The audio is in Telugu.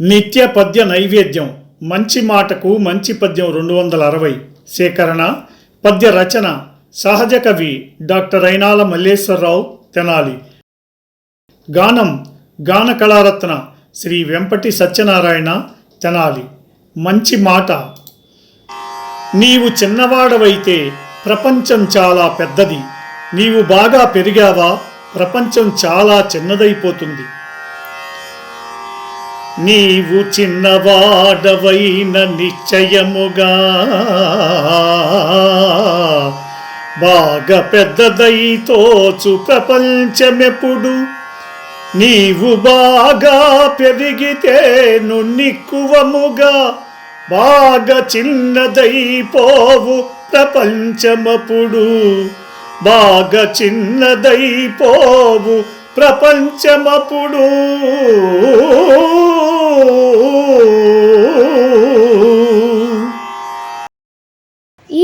నిత్య పద్య నైవేద్యం. మంచి మాటకు మంచి పద్యం రెండు వందల అరవై. సేకరణ పద్య రచన సహజ కవి డాక్టర్ రైనాల మల్లేశ్వరరావు తెనాలి. గానం గాన కళారత్న శ్రీ వెంపటి సత్యనారాయణ తెనాలి. మంచి మాట. నీవు చిన్నవాడవైతే ప్రపంచం చాలా పెద్దది. నీవు బాగా పెరిగావా ప్రపంచం చాలా చిన్నదైపోతుంది. నీవు చిన్నవాడవైన నిశ్చయముగా. బాగా పెద్దదైతోచు ప్రపంచమెప్పుడు నీవు బాగా పెరిగితే నున్నిక్కువముగా. బాగా చిన్నదైపోవు ప్రపంచమప్పుడు. బాగా చిన్నదైపోవు ప్రపంచమప్పుడు.